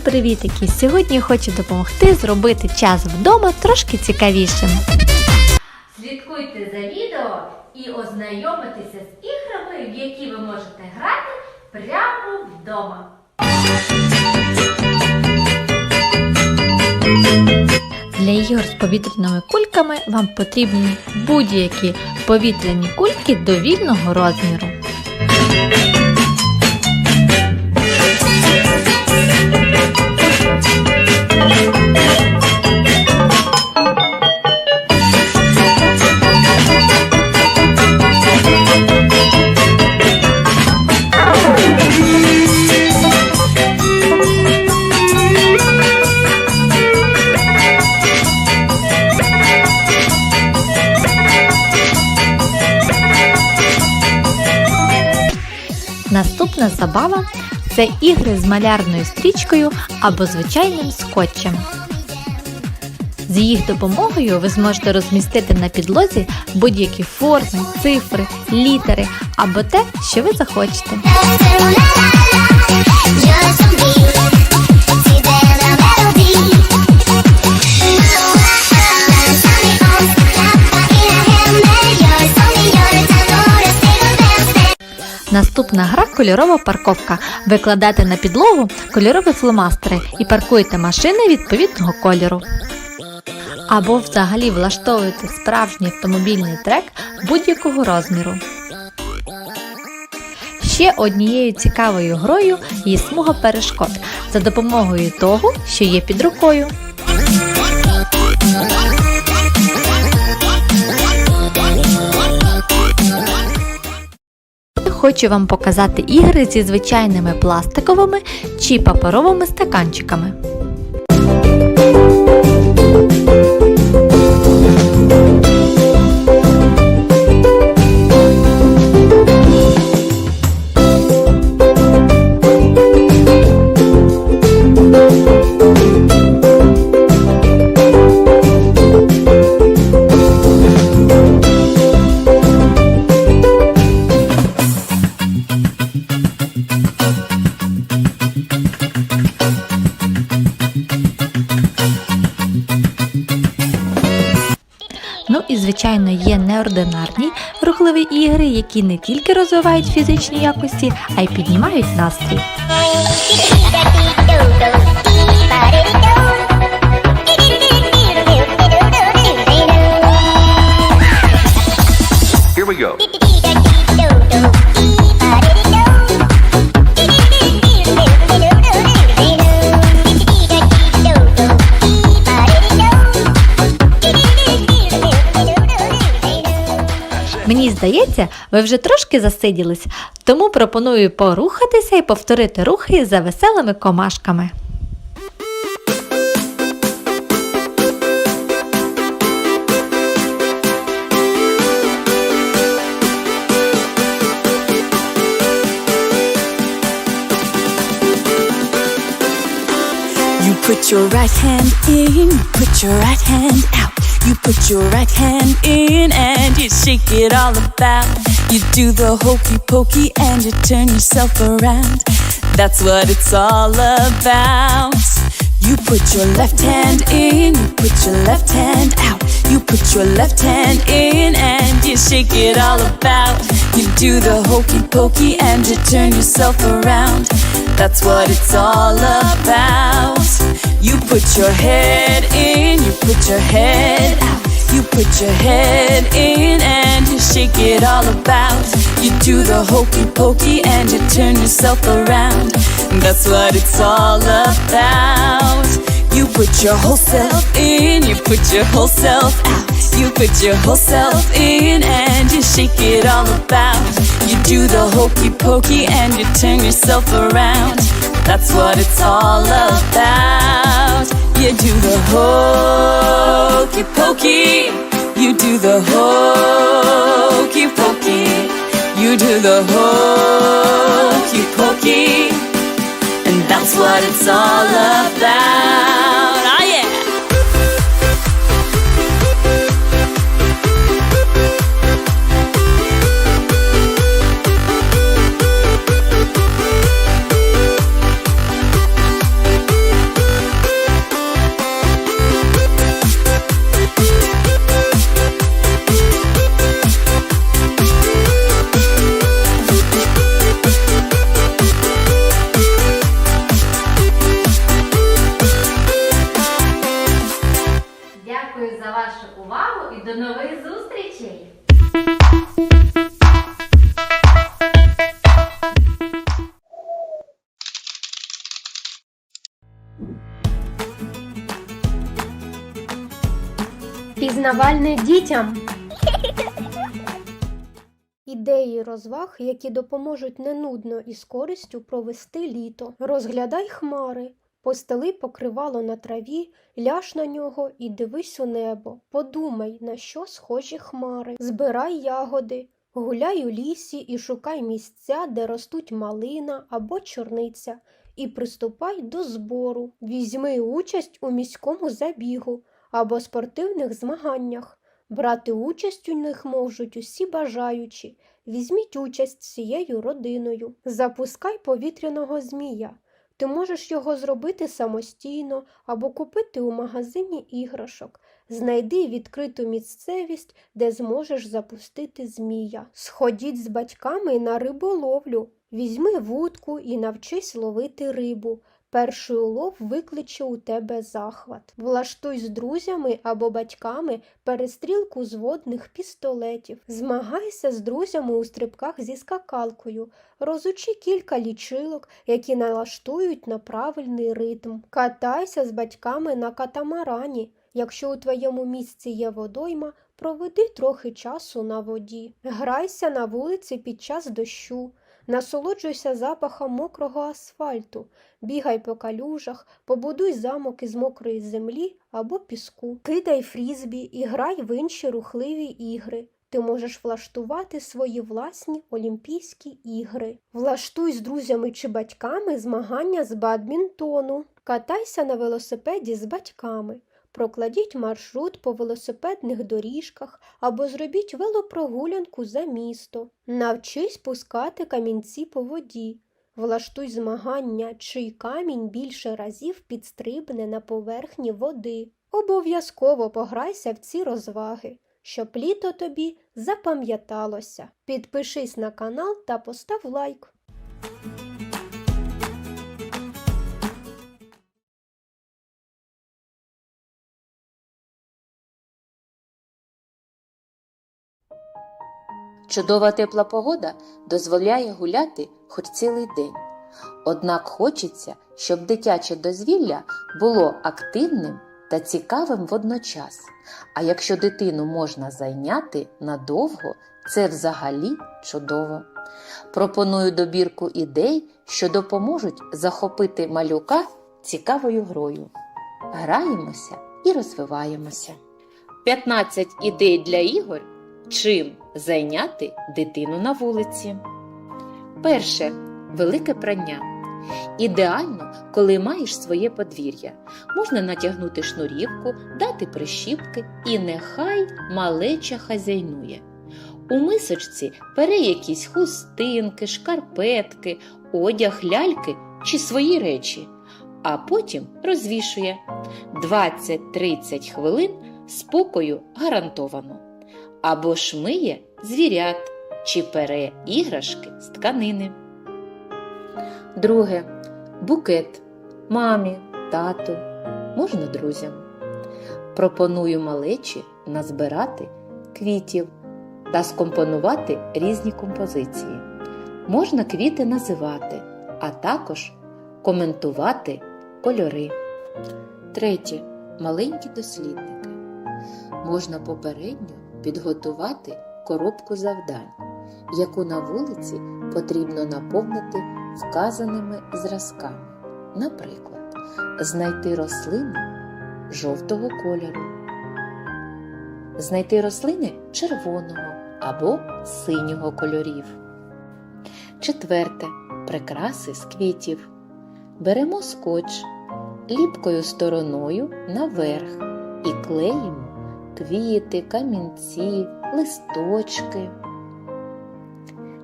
Всім привітики! Сьогодні хочу допомогти зробити час вдома трошки цікавішим. Слідкуйте за відео і ознайомитеся з іграми, в які ви можете грати прямо вдома. Для ігор з повітряними кульками вам потрібні будь-які повітряні кульки довільного розміру. Наступна забава це ігри з малярною стрічкою або звичайним скотчем. З їх допомогою ви зможете розмістити на підлозі будь-які форми, цифри, літери або те, що ви захочете. Наступна гра кольорова парковка. Ви кладете на підлогу кольорові фломастери і паркуєте машини відповідного кольору. Або взагалі влаштовуєте справжній автомобільний трек будь-якого розміру. Ще однією цікавою грою є смуга перешкод за допомогою того, що є під рукою. Хочу вам показати ігри зі звичайними пластиковими чи паперовими стаканчиками. Неординарні рухливі ігри, які не тільки розвивають фізичні якості, а й піднімають настрій. Здається, ви вже трошки засиділись, тому пропоную порухатися і повторити рухи за веселими комашками. You put your right hand in, you put your right hand out. You put your right hand in and you shake it all about. You do the hokey pokey and you turn yourself around. That's what it's all about. You put your left hand in, you put your left hand out. You put your left hand in and you shake it all about. You do the hokey pokey and you turn yourself around. That's what it's all about. You put your head in, you put your head out. You put your head in and you shake it all about. You do the hokey pokey and you turn yourself around. That's what it's all about. You put your whole self in, you put your whole self out. You put your whole self in and you shake it all about. You do the hokey pokey and you turn yourself around. That's what it's all about. You do the hokey pokey. You do the hokey pokey. You do the hokey pokey. And that's what it's all about. Ідеї розваг, які допоможуть не нудно і з користю провести літо. Розглядай хмари, постели покривало на траві, ляж на нього і дивись у небо. Подумай, на що схожі хмари. Збирай ягоди, гуляй у лісі і шукай місця, де ростуть малина або чорниця, і приступай до збору. Візьми участь у міському забігу або спортивних змаганнях. Брати участь у них можуть усі бажаючі. Візьміть участь всією родиною. Запускай повітряного змія. Ти можеш його зробити самостійно або купити у магазині іграшок. Знайди відкриту місцевість, де зможеш запустити змія. Сходіть з батьками на риболовлю. Візьми вудку і навчись ловити рибу. Перший улов викличе у тебе захват. Влаштуй з друзями або батьками перестрілку з водних пістолетів. Змагайся з друзями у стрибках зі скакалкою. Розучи кілька лічилок, які налаштують на правильний ритм. Катайся з батьками на катамарані. Якщо у твоєму місці є водойма, проведи трохи часу на воді. Грайся на вулиці під час дощу. Насолоджуйся запахом мокрого асфальту, бігай по калюжах, побудуй замок із мокрої землі або піску, кидай фрізбі і грай в інші рухливі ігри. Ти можеш влаштувати свої власні Олімпійські ігри. Влаштуй з друзями чи батьками змагання з бадмінтону. Катайся на велосипеді з батьками. Прокладіть маршрут по велосипедних доріжках або зробіть велопрогулянку за місто. Навчись пускати камінці по воді. Влаштуй змагання, чий камінь більше разів підстрибне на поверхні води. Обов'язково пограйся в ці розваги, щоб літо тобі запам'яталося. Підпишись на канал та постав лайк. Чудова тепла погода дозволяє гуляти хоч цілий день. Однак хочеться, щоб дитяче дозвілля було активним та цікавим водночас. А якщо дитину можна зайняти надовго, це взагалі чудово. Пропоную добірку ідей, що допоможуть захопити малюка цікавою грою. Граємося і розвиваємося. 15 ідей для ігор Чим зайняти дитину на вулиці? Перше велике прання. Ідеально, коли маєш своє подвір'я. Можна натягнути шнурівку, дати прищіпки і нехай малеча хазяйнує. У мисочці пере якісь хустинки, шкарпетки, одяг ляльки чи свої речі, а потім розвішує 20-30 хвилин спокою гарантовано або шмиє звірят чи пере іграшки з тканини. Друге букет мамі, тату, можна друзям. Пропоную малечі назбирати квітів та скомпонувати різні композиції. Можна квіти називати, а також коментувати кольори. Третє маленькі дослідники. Можна попередньо підготувати коробку завдань, яку на вулиці потрібно наповнити вказаними зразками. Наприклад, знайти рослини жовтого кольору, знайти рослини червоного або синього кольорів. Четверте прикраси з квітів. Беремо скотч ліпкою стороною наверх і клеїмо квіти, камінці, листочки.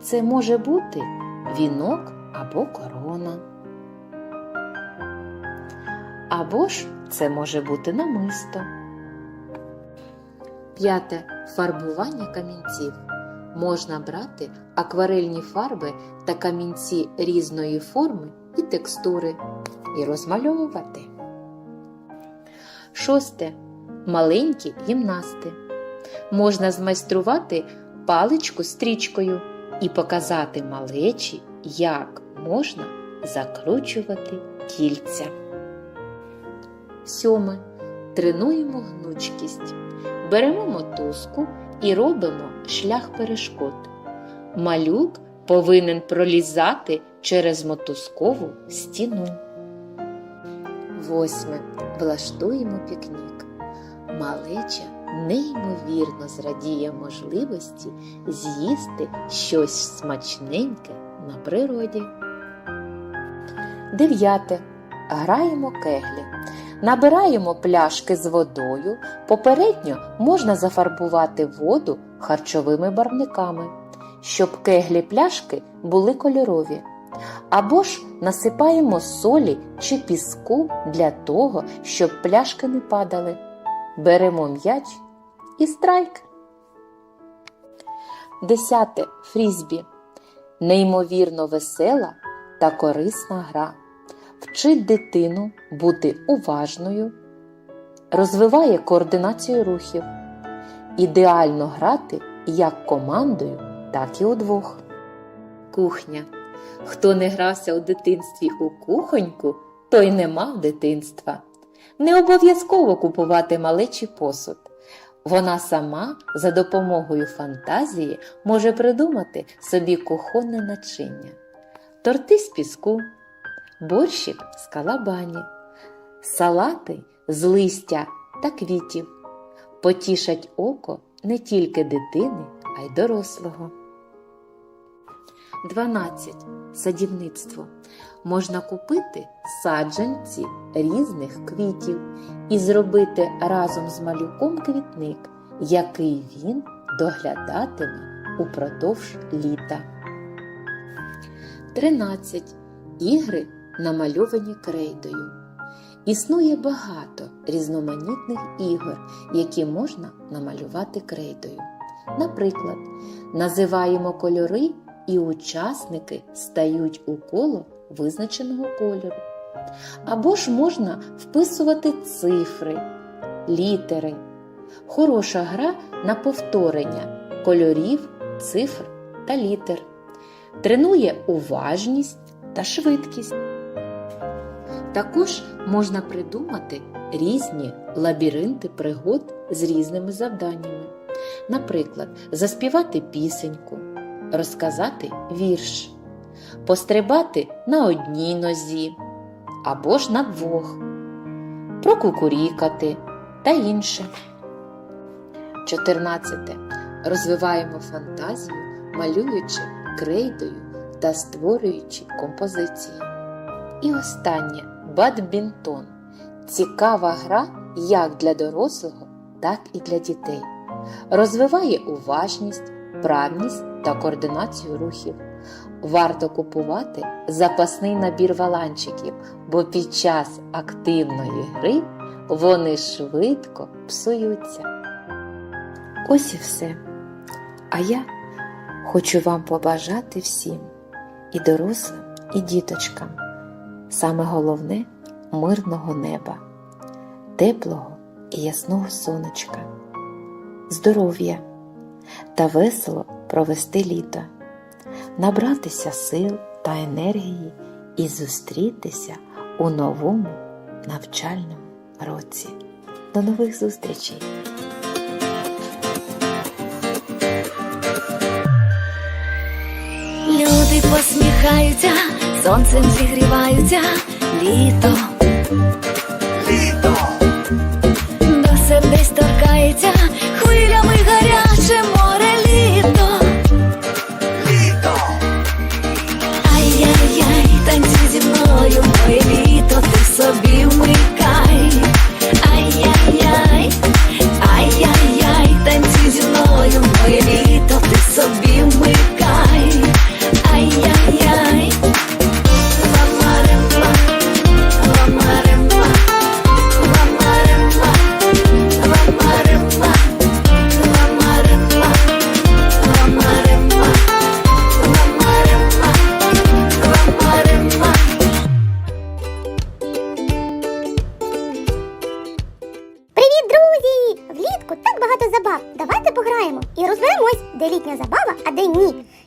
Це може бути вінок або корона. Або ж це може бути намисто. П'яте фарбування камінців. Можна брати акварельні фарби та камінці різної форми і текстури і розмальовувати. Шосте маленькі гімнасти. можна змайструвати паличку стрічкою і показати малечі, як можна закручувати кільця. Сьоме. Тренуємо гнучкість. Беремо мотузку і робимо шлях перешкод. Малюк повинен пролізати через мотузкову стіну. Восьме. Влаштуємо пікнік. Малеча неймовірно зрадіє можливості з'їсти щось смачненьке на природі. Дев'яте. Граємо кеглі. Набираємо пляшки з водою. Попередньо можна зафарбувати воду харчовими барвниками, щоб кеглі пляшки були кольорові. Або ж насипаємо солі чи піску для того, щоб пляшки не падали. Беремо м'яч і страйк. Десяте. Фрізбі. Неймовірно весела та корисна гра. Вчить дитину бути уважною, розвиває координацію рухів. Ідеально грати як командою, так і удвох. Кухня. Хто не грався у дитинстві у кухоньку, той не мав дитинства. Не обов'язково купувати малечий посуд. Вона сама за допомогою фантазії може придумати собі кухонне начиння, торти з піску, борщик з калабані, салати з листя та квітів. Потішать око не тільки дитини, а й дорослого. 12. Садівництво. Можна купити саджанці різних квітів і зробити разом з малюком квітник, який він доглядатиме упродовж літа. 13. Ігри намальовані крейдою. Існує багато різноманітних ігор, які можна намалювати крейдою. Наприклад, називаємо кольори і учасники стають у коло визначеного кольору. Або ж можна вписувати цифри, літери. Хороша гра на повторення кольорів, цифр та літер. Тренує уважність та швидкість. Також можна придумати різні лабіринти пригод з різними завданнями. Наприклад, заспівати пісеньку, розказати вірш, пострибати на одній нозі або ж на двох, прокукурікати та інше. 14. Розвиваємо фантазію, малюючи крейдою та створюючи композиції. І останнє бадмінтон. Цікава гра як для дорослого, так і для дітей. Розвиває уважність, правність та координацію рухів. Варто купувати запасний набір валанчиків, бо під час активної гри вони швидко псуються. Ось і все. А я хочу вам побажати всім, і дорослим, і діточкам, саме головне мирного неба, теплого і ясного сонечка, здоров'я та весело провести літо, набратися сил та енергії і зустрітися у новому навчальному році. До нових зустрічей! Люди посміхаються, сонцем зігріваються, літо.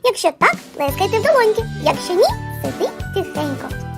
Якщо так, плескайте в долоньки. Якщо ні, сиди тихенько.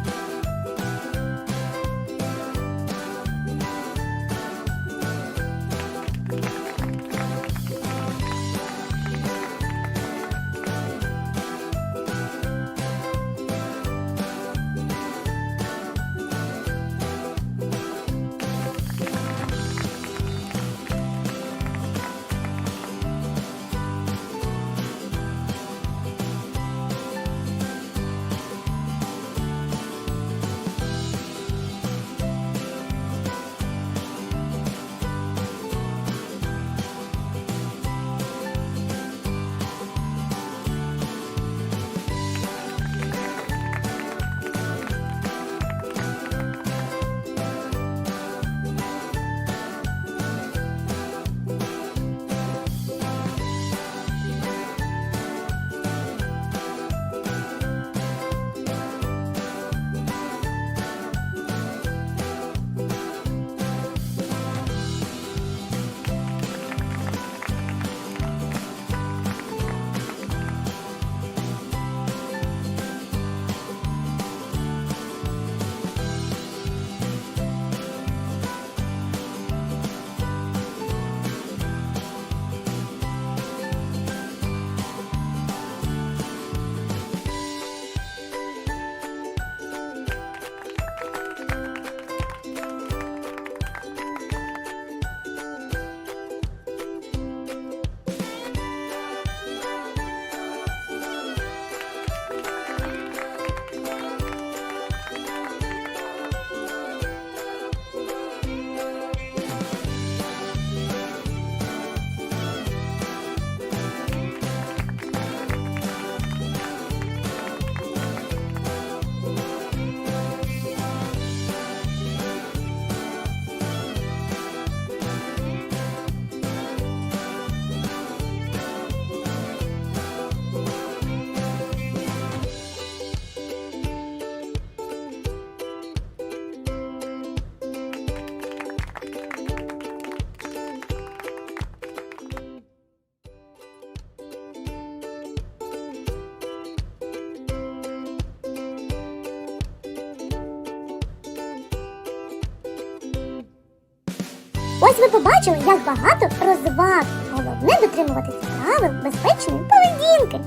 Ось ви побачили, як багато розваг. Головне дотримуватися правил безпечної поведінки.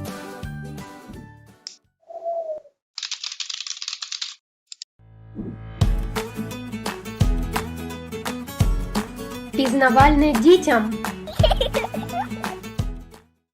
Пізнавальне дітям.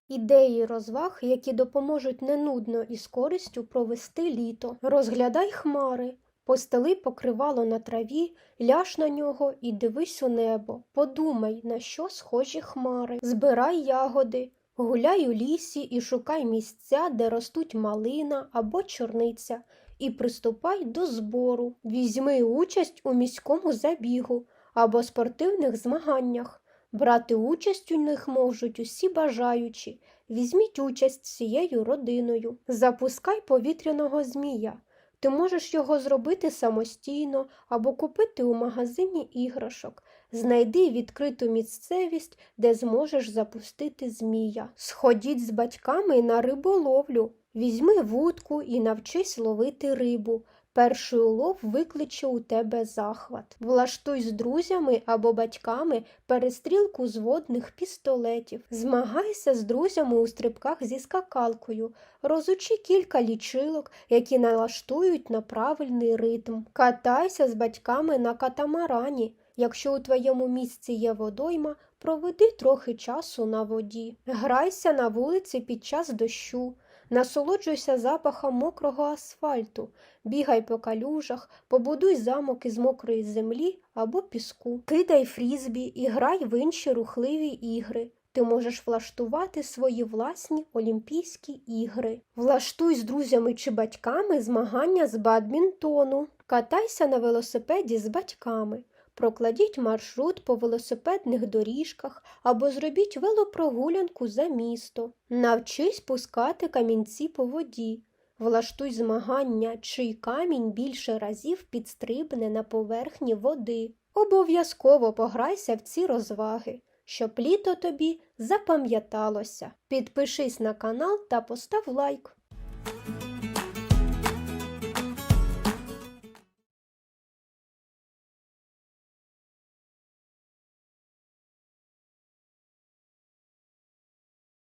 Ідеї розваг, які допоможуть не нудно і з користю провести літо. Розглядай хмари, постели покривало на траві, ляж на нього і дивись у небо. Подумай, на що схожі хмари. Збирай ягоди, гуляй у лісі і шукай місця, де ростуть малина або чорниця, і приступай до збору. Візьми участь у міському забігу або спортивних змаганнях. Брати участь у них можуть усі бажаючі. Візьміть участь всією родиною. Запускай повітряного змія. Ти можеш його зробити самостійно або купити у магазині іграшок. Знайди відкриту місцевість, де зможеш запустити змія. Сходіть з батьками на риболовлю. Візьми вудку і навчись ловити рибу. Перший улов викличе у тебе захват. Влаштуй з друзями або батьками перестрілку з водних пістолетів. Змагайся з друзями у стрибках зі скакалкою. Розучи кілька лічилок, які налаштують на правильний ритм. Катайся з батьками на катамарані. Якщо у твоєму місці є водойма, проведи трохи часу на воді. Грайся на вулиці під час дощу. Насолоджуйся запахом мокрого асфальту, бігай по калюжах, побудуй замок із мокрої землі або піску, кидай фрізбі і грай в інші рухливі ігри. Ти можеш влаштувати свої власні Олімпійські ігри. Влаштуй з друзями чи батьками змагання з бадмінтону. Катайся на велосипеді з батьками. Прокладіть маршрут по велосипедних доріжках або зробіть велопрогулянку за місто. Навчись пускати камінці по воді. Влаштуй змагання, чий камінь більше разів підстрибне на поверхні води. Обов'язково пограйся в ці розваги. щоб літо тобі запам'яталося. Підпишись на канал та постав лайк.